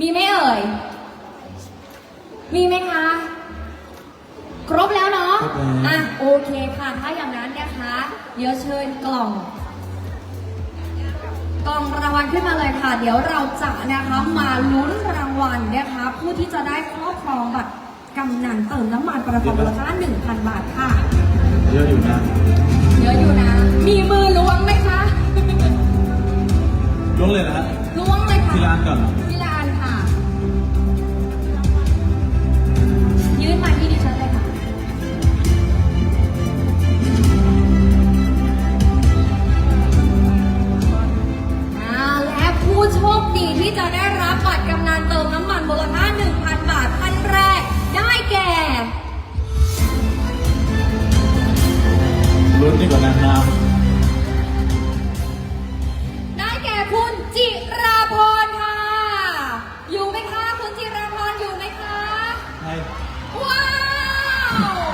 มีไหมเอ่ย มีไหมคะ ครบแล้วเนาะครบแล้วอะโอเคค่ะ ถ้าอย่างนั้นนะคะ เดี๋ยวเชิญกล่อง กล่องรางวัลขึ้นมาเลยค่ะ เดี๋ยวเราจะนะคะมาลุ้นรางวัลนะคะ ผู้ที่จะได้ครอบครองบัตรกำนันเติมน้ำมันประกอบมูลค่า1,000 บาทค่ะ เยอะอยู่นะ เยอะอยู่นะ มีมือล้วงไหมคะล้วงเลยนะฮะล้วงเลยค่ะที่ร้านก่อน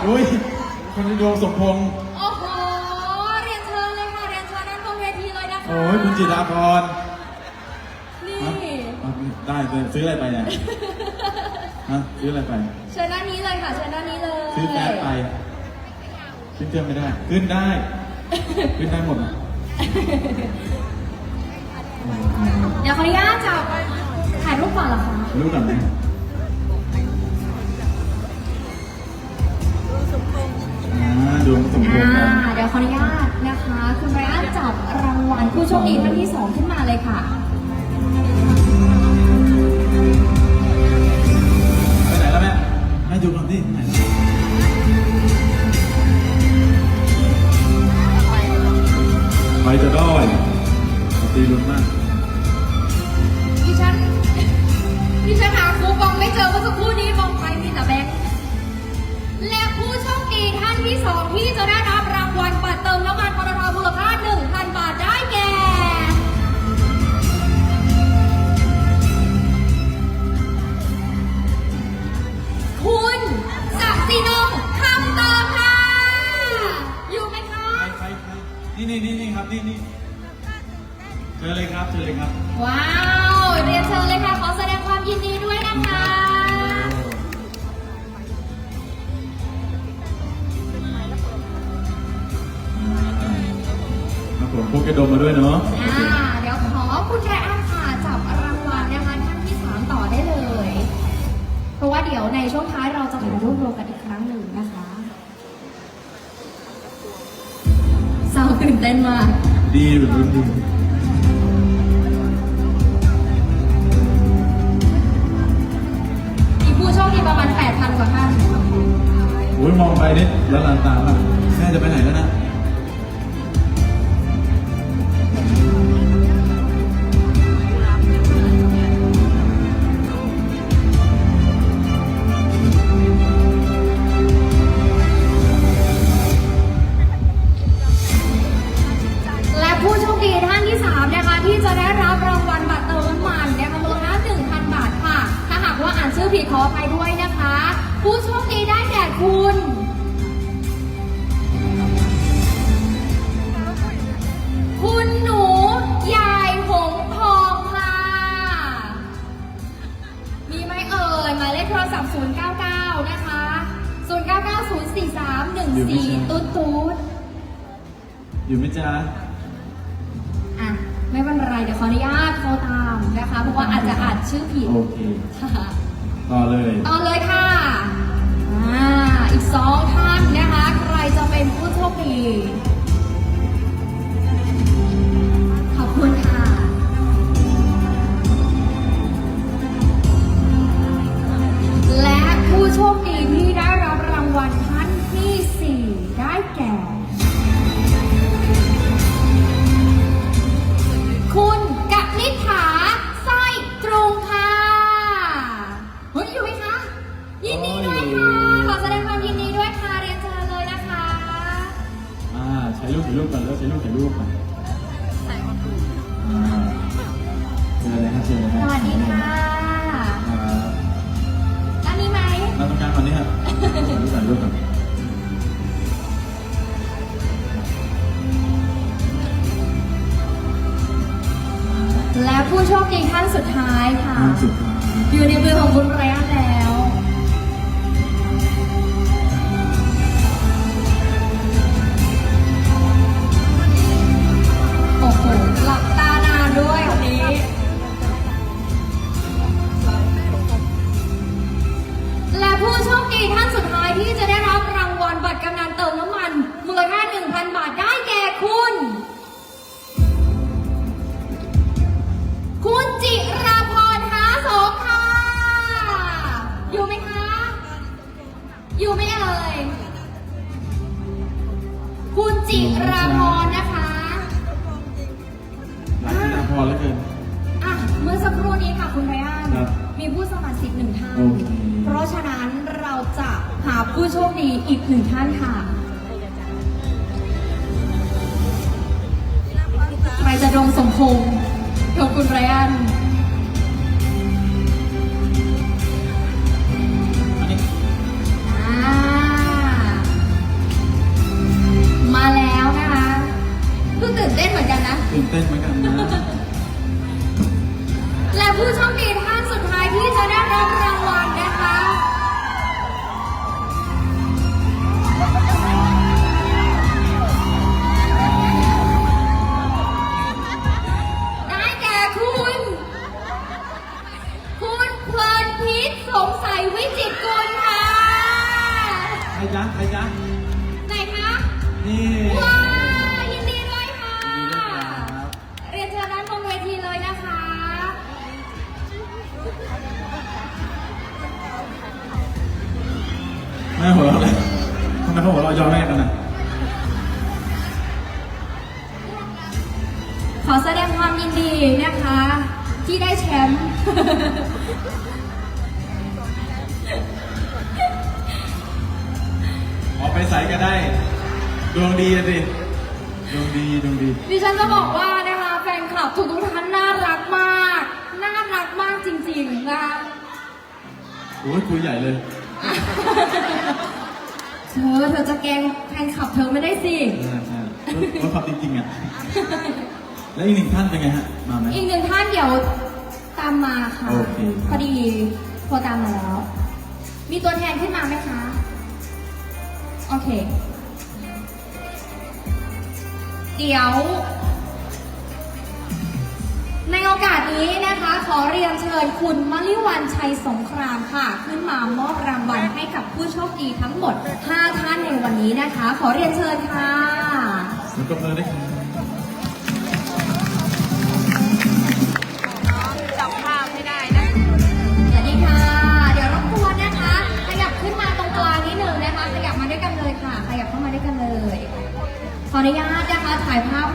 อุ้ยคนที่ดวงสมพงษ์โอ้โห เรียนเชิญเลยค่ะ เรียนเชิญนั่งบนเวทีเลยนะคะโอ้ยคุณจิราพรนี่ฮะเอาได้เลยซื้ออะไรไปเนี่ยฮะซื้ออะไรไป เชิญด้านนี้เลยค่ะ เชิญด้านนี้เลย ซื้อแก๊สไปขึ้นเครื่องไม่ได้ ขึ้นได้ ขึ้นได้หมดอะเดี๋ยวขออนุญาตจับถ่ายรูปก่อนเหรอคะ รู้ก่อนไหม ดวงสมพงษ์เดี๋ยวขออนุญาตนะคะ คุณไรอันจับรางวัลผู้โชคดีท่านที่สองขึ้นมาเลยค่ะ นี่นี่นี่นี่ครับนี่นี่เชิญเลยครับเชิญเลยครับว้าวเรียนเชิญเลยค่ะขอแสดงความยินดีด้วยนะคะครับผมพกกระดมมาด้วยเนาะอ่าเดี๋ยวขอคุณแรอันค่ะจับรางวัลนะคะท่านที่สามต่อได้เลย เพราะว่าเดี๋ยวในช่วงท้ายเราจะถ่ายรูปรวมกันอีกครั้งหนึ่งนะคะ เศร้าตื่นเต้นมาก ดีแบบรุ่นดีมีผู้โชคดีประมาณ 8,000 กว่าท่าน โอ้ยมองไปนี่แล้วลานตาอะแผู้โชคดีได้แก่คุณคุณหนูยายหงทองค่ะ มีไหมเอ่ยหมายเลขโทรศัพท์ 099 นะคะ 09904314 ตุ๊ดตุ๊ดอยู่ไหมจ๊ะ อะ ไม่เป็นไร เดี๋ยวขออนุญาตโทรตามนะคะ เพราะว่าอาจจะอ่านชื่อผิดโอเค ค่ะ ต่อเลย ต่อเลยค่ะ อ่า อีกสองท่านนะคะ ใครจะเป็นผู้โชคดีขอบคุณค่ะ และผู้โชคดีที่ รูปถ่ายรูปก่อนแล้วใช้รูปถ่ายรูปก่อนอ่าเชิญเลยครับเชิญเลยสครับวัสดีค่ะครับด้านนี้ไหมมาตรงกลางก่อนนี่ครับถ่ายรูปก่อนและผู้โชคดีท่านสุดท้ายค่ะท่านสุดท้ายอยู่ในมือของคุณไรอันแล้ว พอแล้วเกินอะเมื่อสักครู่นี้ค่ะคุณไรอันครับมีผู้สมัครสิทธิ์หนึ่งท่าน โอเค เพราะฉะนั้นเราจะหาผู้โชคดีอีกหนึ่งท่านค่ะ ใครจะดวงสมพงษ์กับคุณไรอันอัน แม่หัวเราะเลยทำไมเขาหัวเราะย้อนแม่กันน่ะขอแสดงความยินดีนะคะ ที่ได้แชมป์ ออกไปใส่ก็ได้ ดวงดีอะสิดวงดีดวงดี ดิฉันจะบอกว่านะคะ แฟนคลับทุกทุกๆท่านน่ารักมาก น่ารักมากจริงๆนะคะ โอ้ยคุยใหญ่เลย เธอเธอจะแกล้งแฟนคลับเธอไม่ได้สิใช่ใช่รถขับจริงๆอะ แล้วอีกหนึ่งท่านเป็นไงฮะ มาไหม อีกหนึ่งท่านเดี๋ยวตามมาค่ะ โอเคครับ พอดีโทรตามมาแล้ว มีตัวแทนขึ้นมาไหมคะ โอเค เดี๋ยว ในโอกาสนี้นะคะ ขอเรียนเชิญคุณมลิวันชัยสงครามค่ะ ขึ้นมามอบรางวัลให้กับผู้โชคดีทั้งหมด 5 ท่านในวันนี้นะคะ ขอเรียนเชิญค่ะเสียงปรบมือด้วยครับจับภาพไม่ได้นะสวัสดีค่ะ เดี๋ยวรบกวนนะคะ ขยับขึ้นมาตรงกลางนิดหนึ่งนะคะ ขยับมาด้วยกันเลยค่ะ ขยับเข้ามาด้วยกันเลย ขออนุญาตนะคะถ่ายภาพ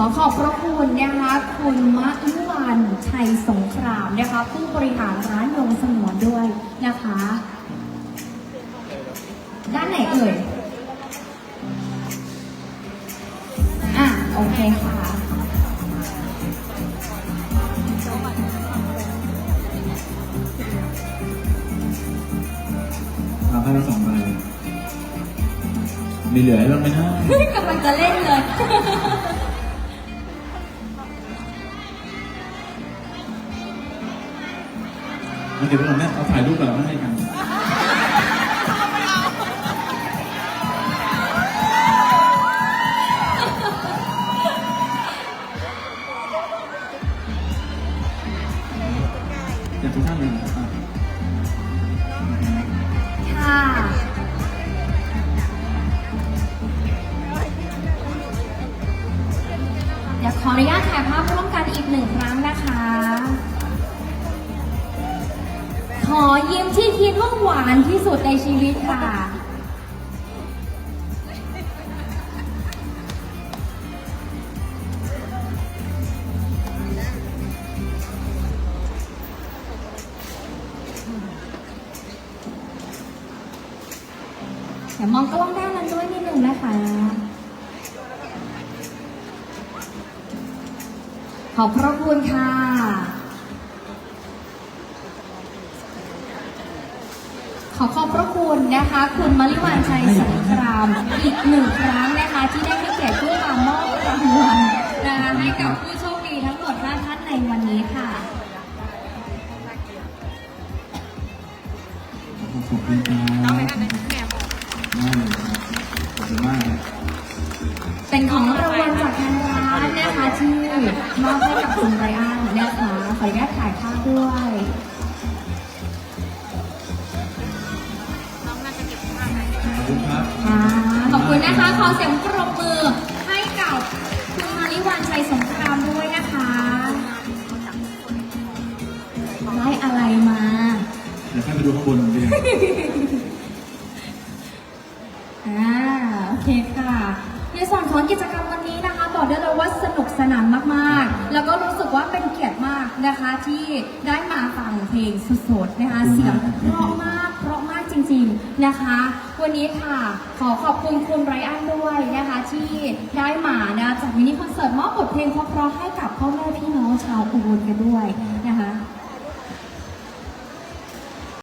ขอขอบพระคุณนะคะคุณมะลุวันชัยสงครามนะคะผู้บริหารร้านยงสงวนด้วยนะคะ ด้านไหนเอ่ยอะโอเคค่ะเอาให้เราสองใบมีเหลือให้บ้างไหมนะ กำลังจะเล่นเลย เดี๋ยวเราเนี่ยเอาถ่ายรูปแบบมาให้กัน ขอยิ้มที่คิดว่าหวานที่สุดในชีวิตค่ะ เดี๋ยวมองกล้องด้านนั้นด้วยนิดหนึ่งนะคะขอบพระคุณค่ะ ขอขอบพระคุณนะคะ คุณมริวันชัยสงครามอีกหนึ่งครั้งนะคะ ที่ได้ให้เกียรติขึ้มามอบรางวัลนะคะให้กับผู้โชคดีทั้งหมด5ท่านในวันนี้ค่ะขอบคุณครับ คุณครับ ค่ะขอบคุณนะคะ ขอเสียงปรบมือให้กับคุณมาริวันชัยสงครามด้วยนะคะ ได้อะไรมาเดี๋ยวค่อยไปดูข้างบนเองอ่าโอเคค่ะในส่วนของกิจกรรมวันนี้นะคะ บอกได้เลยว่าสนุกสนานมากๆ แล้วก็รู้สึกว่าเป็นเกียรติมากนะคะที่ได้มาฟังเพลงสดๆนะคะ เสียงเพราะมากเพ จริงๆนะคะ วันนี้ค่ะ ขอขอบคุณคุณไรอันด้วยนะคะ ที่ได้มานะจากมินิคอนเสิร์ตมอบบทเพลงเพราะๆให้กับพ่อแม่พี่น้องชาวอุบลกันด้วย